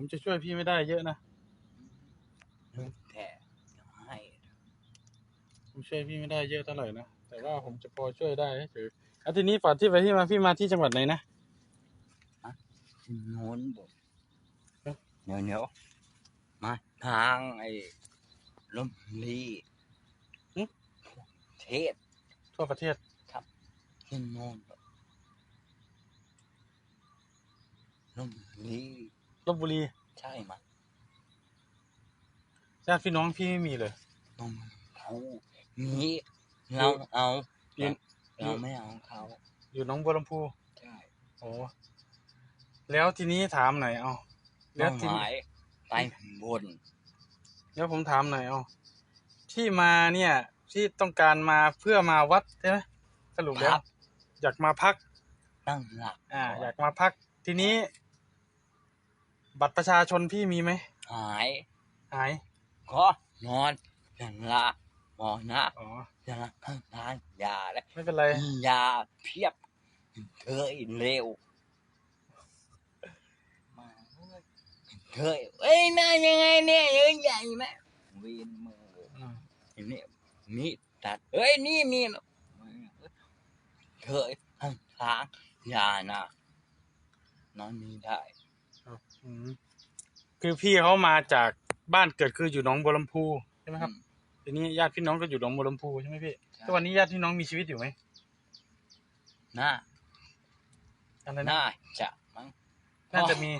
ผมจะช่วยพี่ไม่ได้เยอะนะ แต่ให้ผมช่วยพี่ไม่ได้เยอะเท่าไหร่นะ แต่ว่าผมจะพอช่วยได้เฉยๆอะทีนี้ก่อนที่ไปที่มาพี่มาที่จังหวัดไหนนะ โน้นบอกเอ๊ะเดี๋ยวเดี๋ยวมาทางไอ้ลมลีเทศทั่วประเทศ ที่โน้นบอกลมลี ลบบุรีใช่ไหมยญาติพี่น้องพี่ไม่มีเลยลมเขานี้เราเอายืนเราไม่เอาเขาอยู่หน้องบัวลำพูใช่โอ้แล้วทีนี้ถามหน่อยเอาแล้เป้าวทีหนี้ มายไปบนแล้วผมถามหน่อยเอาที่มาเนี่ยที่ต้องการมาเพื่อมาวัดใช่ไหมสรุปแล้วอยากมาพัก ตั้งหลักอ่า อยากมาพัก ทีนี้ บัตรประชาชนพี่มีไหมหายหายก็นอนอย่างละหมอนะอ๋ออย่างละทานยาและไม่เป็นไรยาเพียบเคยเร็วมาเคยเอ้ยน่ายังไงเนี่ยยังใหญ่ไหมวีนมืออืมนี่มีตัดเอ้ยนี่มีเคยทางทางยานะนอนนี่ได้ อืมคือพี่เขามาจากบ้านเกิดคืออยู่หนองบัวลำพูใช่ไหมครับ ทีนี้ญาติพี่น้องก็อยู่หนองบัวลำพูใช่ไหมพี่ใช่ ทุกวันนี้ญาติพี่น้องมีชีวิตอยู่ไหมน่าอะไรนะน่าจะมั้งน่าจะมี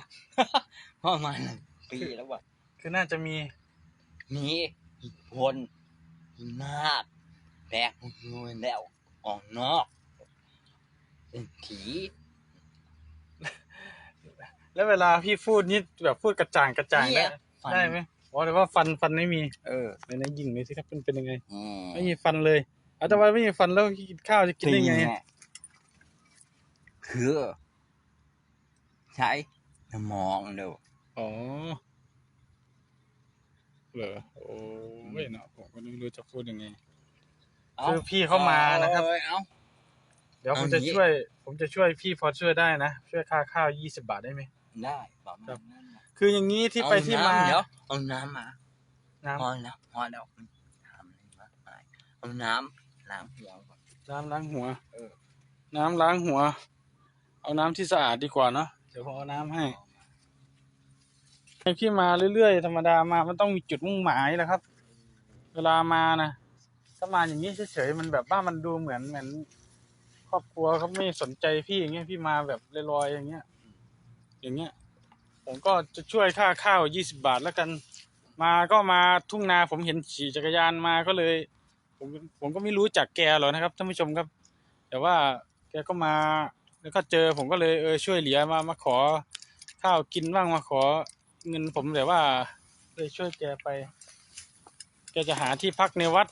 เพราะมันปีแล้วว่ะคือน่าจะมีมีอีกคนนาคแบกมือแล้วออกนอกเป็นผี แล้วเวลาพี่พูดนี่แบบพูดกระจ่างกระจ่างได้เนี่ยฟันได้ไหมอ๋อแต่ว่าฟันฟันไม่มีเออในนั้นยิงเลยสิครับเป็นเป็นยังไงอืมไม่มีฟันเลยเอาแต่ว่าไม่มีฟันแล้วกินข้าวจะกินได้ไงจริเนี่ยคือใช้สมองเร็วอ๋อเหรอโอ้ยเนาะผมก็ไม่รู้จะพูดยังไงคือพี่เข้ามานะครับเอาเอาเดี๋ยวผมเอาจะงี้ช่วย ผมจะช่วยพี่พอช่วยได้นะ ช่วยค่าข้าวยี่สิบาทได้ไหม ได้ประมาครัณบนั้นนะคืออย่างนี้ที่ไปที่มาเอน้ำเดี๋ยวเอาน้ำมาน้พอแล้วพอแล้วทำอะไรมากมายเอาน้ำล้างหัวก่อนำน้ำล้างหัวเออ น้ำล้างหัว เอาน้ำที่สะอาดดีกว่าเนาะเดี๋ยวผมเอาน้ำให้ให้พี่มาเรื่อยๆธรรมดามามันต้องมีจุดมุ่งหมายแหละครับ เวลามานะถ้ามาอย่างนี้เฉยๆมันแบบว่ามันดูเหมือนเหมือน ครอบครัวเขาไม่สนใจพี่อย่างเงี้ยพี่มาแบบลอยๆอย่างเงี้ย อย่างเงี้ย ผมก็จะช่วยค่าข้าวยี่สิบาทแล้วกัน มาก็มาทุ่งนาผมเห็นขี่จักรยานมาก็เลย ผมผมก็ไม่รู้จักแกหรอกนะครับท่านผู้ชมครับ แต่ว่าแกก็มาแล้วก็เจอผมก็เลยเออช่วยเหลือมามาขอข้าวกินบ้างมาขอเงินผมแต่ว่าเลยช่วยแกไป แกจะหาที่พักในวัด